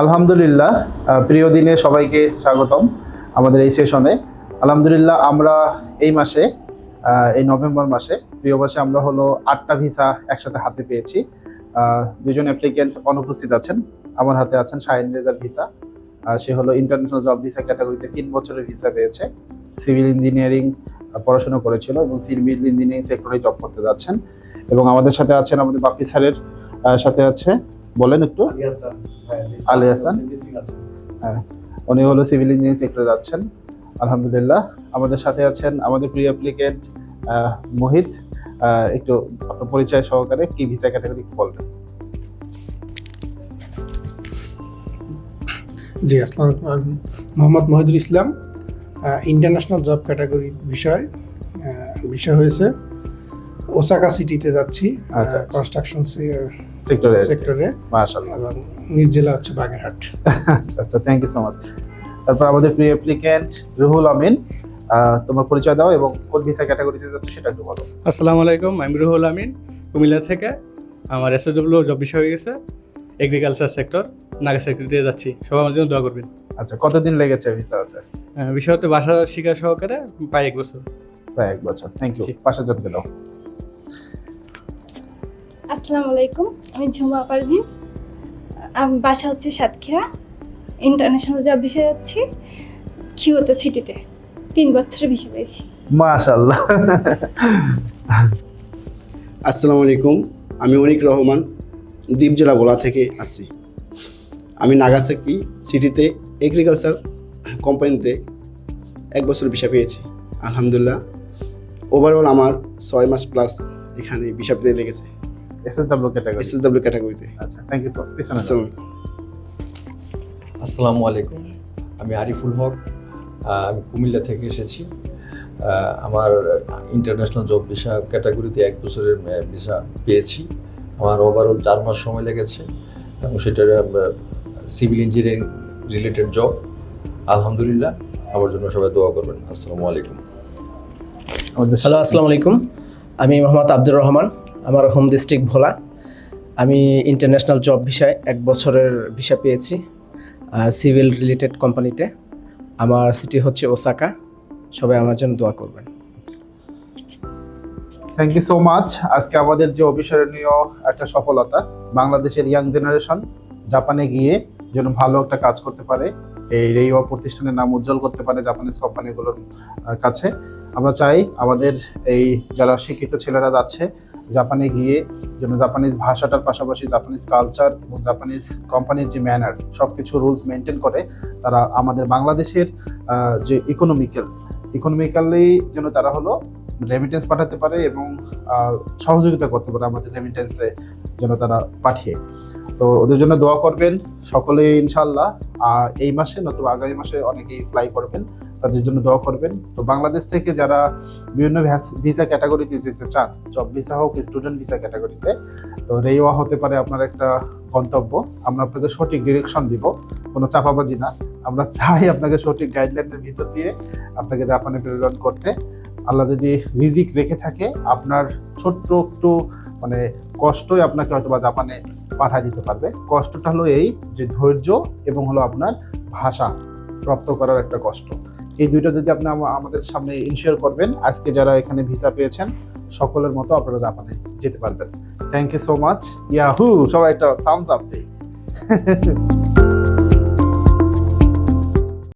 আলহামদুলিল্লাহ প্রিয় দিনে সবাইকে স্বাগতম আমাদের এই সেশনে আলহামদুলিল্লাহ, আমরা এই মাসে এই নভেম্বর মাসে, প্রিয় মাসে আমরা হলো আটটা ভিসা একসাথে হাতে পেয়েছি। দুজন অ্যাপ্লিকেন্ট অনুপস্থিত আছেন। আমার হাতে আছেন শাহিন রেজার ভিসা। সে হলো ইন্টারন্যাশনাল জব ভিসা ক্যাটাগরিতে তিন বছরের ভিসা পেয়েছে। সিভিল ইঞ্জিনিয়ারিং পড়াশোনা করেছিল এবং সিভিল ইঞ্জিনিয়ারিং সেক্টরে জব করতে যাচ্ছেন। এবং আমাদের সাথে আছেন আমাদের বাপি স্যারের সাথে আছে বলেন একটু। আলী হাসান। হ্যাঁ উনি হলো সিভিল ইঞ্জিনিয়ারিং সেক্টরে যাচ্ছেন। আলহামদুলিল্লাহ আমাদের সাথে আছেন আমাদের প্রিয় অ্যাপ্লিকেন্ট মোহিত। একটু আপনার পরিচয় সহকারে কি ভিসা ক্যাটাগরি বলবেন। জি আসসালাম আলাইকুম। Mohammad Mohidul Islam international job category বিষয় বিষয় হয়েছে ওসাকা সিটিতে যাচ্ছি আচ্ছা, আচ্ছা। কনস্ট্রাকশন সেক্টরে সেক্টরে। মাশাআল্লাহ। এবং নিজ জেলা হচ্ছে বাগেরহাট। আচ্ছা আচ্ছা থ্যাংক ইউ সো মাচ তারপর আমাদের প্রিয় অ্যাপ্লিকেন্ট রুহুল আমিন তোমার পরিচয় দাও এবং কোন ভিসা ক্যাটাগরিতে যাচ্ছ সেটা একটু বলো। আসসালামু আলাইকুম আমি রুহুল আমিন কুমিল্লা থেকে। আমার এসএসডব্লিউ জব বিষয় হয়ে গেছে এগ্রিকালচার সেক্টর নাগা সেক্টরিতে যাচ্ছি। সবাই আমার জন্য দোয়া করবেন। আচ্ছা কতদিন লেগেছে ভিসা হতে? বিষয় হতে ভাষা শিক্ষা সহকারে প্রায় এক বছর। প্রায় এক বছর থ্যাংক ইউ জি। পাশের জনকে দাও। আসসালামু আলাইকুম আমি ঝুমা পারভিন। আমার বাসা হচ্ছে সাতক্ষীরা ইন্টারন্যাশনাল জব বিষয়ে যাচ্ছি কিউতে সিটিতে তিন বছরের বিষয় পেয়েছি মাশাআল্লাহ। আসসালামু আলাইকুম আমি অনিক রহমান দ্বীপ জেলা ভোলা থেকে আসছি। আমি নাগাসাকি সিটিতে এগ্রিকালচার কোম্পানিতে এক বছর ভিসা পেয়েছি। আলহামদুলিল্লাহ ওভারঅল আমার ছয় মাস প্লাস এখানে ভিসা পেতে লেগেছে। SSW category S S W ক্যাটাগরিতে আচ্ছা থ্যাংক ইউ সো মাচ আসসালামু আলাইকুম। আমি আরিফুল হক আমি কুমিল্লা থেকে এসেছি। আমার ইন্টারন্যাশনাল জব ভিসা ক্যাটাগরিতে এক বছরের ভিসা পেয়েছি। আমার ওভারঅল চার মাস সময় লেগেছে এবং সেটা সিভিল ইঞ্জিনিয়ারিং রিলেটেড জব আলহামদুলিল্লাহ আমার জন্য সবাই দোয়া করবেন। আসসালামু আলাইকুম। হ্যালো আসসালামু আলাইকুম। আমি মোহাম্মদ আব্দুর রহমান। আমার হোম ডিস্ট্রিক্ট ভোলা। আমি ইন্টারন্যাশনাল জব ভিসায় এক বছরের ভিসা পেয়েছি সিভিল রিলেটেড কোম্পানিতে আমার সিটি হচ্ছে ওসাকা সবাই আমার জন্য দোয়া করবেন। থ্যাংক ইউ সো মাচ আজকে আমাদের যে অবিস্মরণীয় একটা সফলতা, বাংলাদেশের ইয়াং জেনারেশন জাপানে গিয়ে যেন ভালো একটা কাজ করতে পারে, এই রেইওয়া প্রতিষ্ঠানের নাম উজ্জ্বল করতে পারে জাপানিজ কোম্পানিগুলোর কাছে। আমরা চাই আমাদের এই যারা শিক্ষিত ছেলেরা যাচ্ছে জাপানে গিয়ে যেন জাপানিজ ভাষাটার পাশাপাশি জাপানিজ কালচার এবং জাপানিজ কোম্পানির যে ম্যানার সব কিছু রুলস মেনটেন করে তারা আমাদের বাংলাদেশের যে ইকোনমিক্যাল ইকোনমিক্যালি যেন তারা হলো রেমিটেন্স পাঠাতে পারে এবং সহযোগিতা করতে পারে আমাদের রেমিটেন্সে যেন তারা পাঠিয়ে। তো ওদের জন্য দোয়া করবেন সকলে ইনশাল্লাহ এই মাসে নতুবা আগামী মাসে অনেকেই ফ্লাই করবেন। তাদের জন্য দোয়া করবেন। তো বাংলাদেশ থেকে যারা বিভিন্ন ভিসা ক্যাটাগরিতে যেতে চান জব ভিসা হোক স্টুডেন্ট ভিসা ক্যাটাগরিতে তো রেওয়া হতে পারে আপনার একটা গন্তব্য। আমরা আপনাকে সঠিক ডিরেকশন দিব, কোনো চাপাবাজি না। আমরা চাই আপনাকে সঠিক গাইডলাইনের ভিতর দিয়ে আপনাকে জাপানে প্রেরণ করতে। আল্লাহ যদি রিজিক রেখে থাকে, আপনার ছোট্ট একটু মানে কষ্টই আপনাকে হয়তো বা জাপানে পাঠিয়ে দিতে পারবে। কষ্টটা হলো এই যে ধৈর্য এবং হলো আপনার ভাষা রপ্ত করার একটা কষ্ট। এই দুইটা যদি আপনি আমাদের সামনে ইনশিওর করবেন, আজকে যারা এখানে ভিসা পেয়েছেন, সকলের মতো আপনারা জাপানে যেতে পারবেন। Thank you so much yahoo সবাই একটা থামস আপ দিই